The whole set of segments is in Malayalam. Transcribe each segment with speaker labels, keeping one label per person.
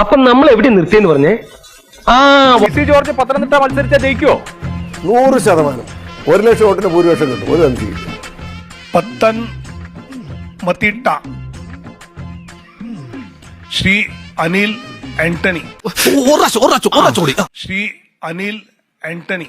Speaker 1: അപ്പൊ നമ്മൾ എവിടെ നിർത്തിയെന്ന് പറഞ്ഞേ? ആ
Speaker 2: പി ജോർജ് പത്തനംതിട്ട മത്സരിച്ചാൽ ജയിക്കോ?
Speaker 3: നൂറ് ശതമാനം. ഒരു ലക്ഷം വോട്ടിന് ഭൂരിപക്ഷം കിട്ടും. ഒരു എം പിക്ക്
Speaker 4: പത്തൻ മത്തിട്ട. ശ്രീ അനിൽ ആന്റണി. ശ്രീ അനിൽ ആന്റണി.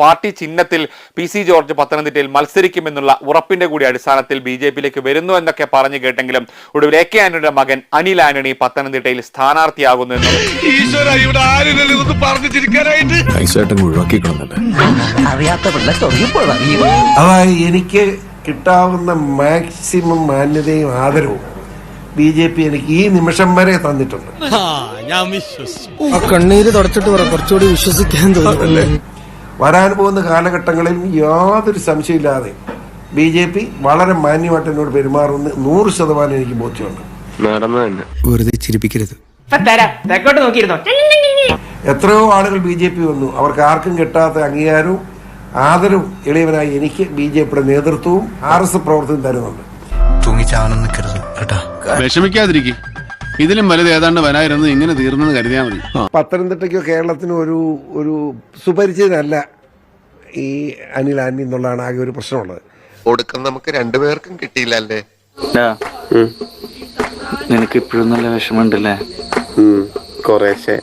Speaker 2: പാർട്ടി ചിഹ്നത്തിൽ പി സി ജോർജ് പത്തനംതിട്ടയിൽ മത്സരിക്കുമെന്നുള്ള ഉറപ്പിന്റെ കൂടി അടിസ്ഥാനത്തിൽ ബി ജെ പിയിലേക്ക് വരുന്നു എന്നൊക്കെ പറഞ്ഞു കേട്ടെങ്കിലും ഒടുവിൽ എ കെ ആന്റണിയുടെ മകൻ അനിൽ ആന്റണി പത്തനംതിട്ടയിൽ സ്ഥാനാർത്ഥിയാകുന്നു
Speaker 3: എനിക്ക് കിട്ടാവുന്ന മാക്സിമം മാന്യതയും ആദരവും ബി ജെ പി എനിക്ക് ഈ നിമിഷം വരെ തന്നിട്ടുണ്ട്.
Speaker 5: ആ കണ്ണീര് തുടച്ചിട്ട് പറ കുറച്ചുകൂടി വിശ്വസിക്കാൻ തോന്നുന്നു.
Speaker 3: വരാൻ പോകുന്ന കാലഘട്ടങ്ങളിൽ യാതൊരു സംശയമില്ലാതെ ബി ജെ പി വളരെ മാന്യമായിട്ട് എന്നോട് പെരുമാറുമെന്ന് നൂറ് ശതമാനം എനിക്ക് ബോധ്യമുണ്ട്.
Speaker 6: വെറുതെ ചിരിപ്പിക്കരുത്.
Speaker 3: എത്രയോ ആളുകൾ ബി ജെ പി വന്നു. അവർക്ക് ആർക്കും കിട്ടാത്ത അംഗീകാരവും ആദരവും എളിയവനായി എനിക്ക് ബി ജെ പിയുടെ നേതൃത്വവും ആർ എസ് എസ് പ്രവർത്തനം തരുന്നുണ്ട്.
Speaker 6: കേട്ടാ.
Speaker 7: വിഷമിക്കാതിരിക്കും. ഇതിലും വലുത് ഏതാണ്ട് വരായിരുന്നു ഇങ്ങനെ തീർന്നെന്ന് കരുതിയാൽ മതി.
Speaker 3: പത്തനംതിട്ടയ്ക്കോ കേരളത്തിനോ ഒരു ഒരു സുപരിചിതനല്ല ഈ അനിൽ ആന്റി എന്നുള്ളതാണ് ആകെ ഒരു പ്രശ്നമുള്ളത്.
Speaker 8: ഒടുക്കം നമുക്ക് രണ്ടുപേർക്കും കിട്ടിയില്ലല്ലേ?
Speaker 9: നിനക്ക് ഇപ്പോഴും നല്ല വിഷമമുണ്ടല്ലേ?
Speaker 8: കുറേശ്ശെ.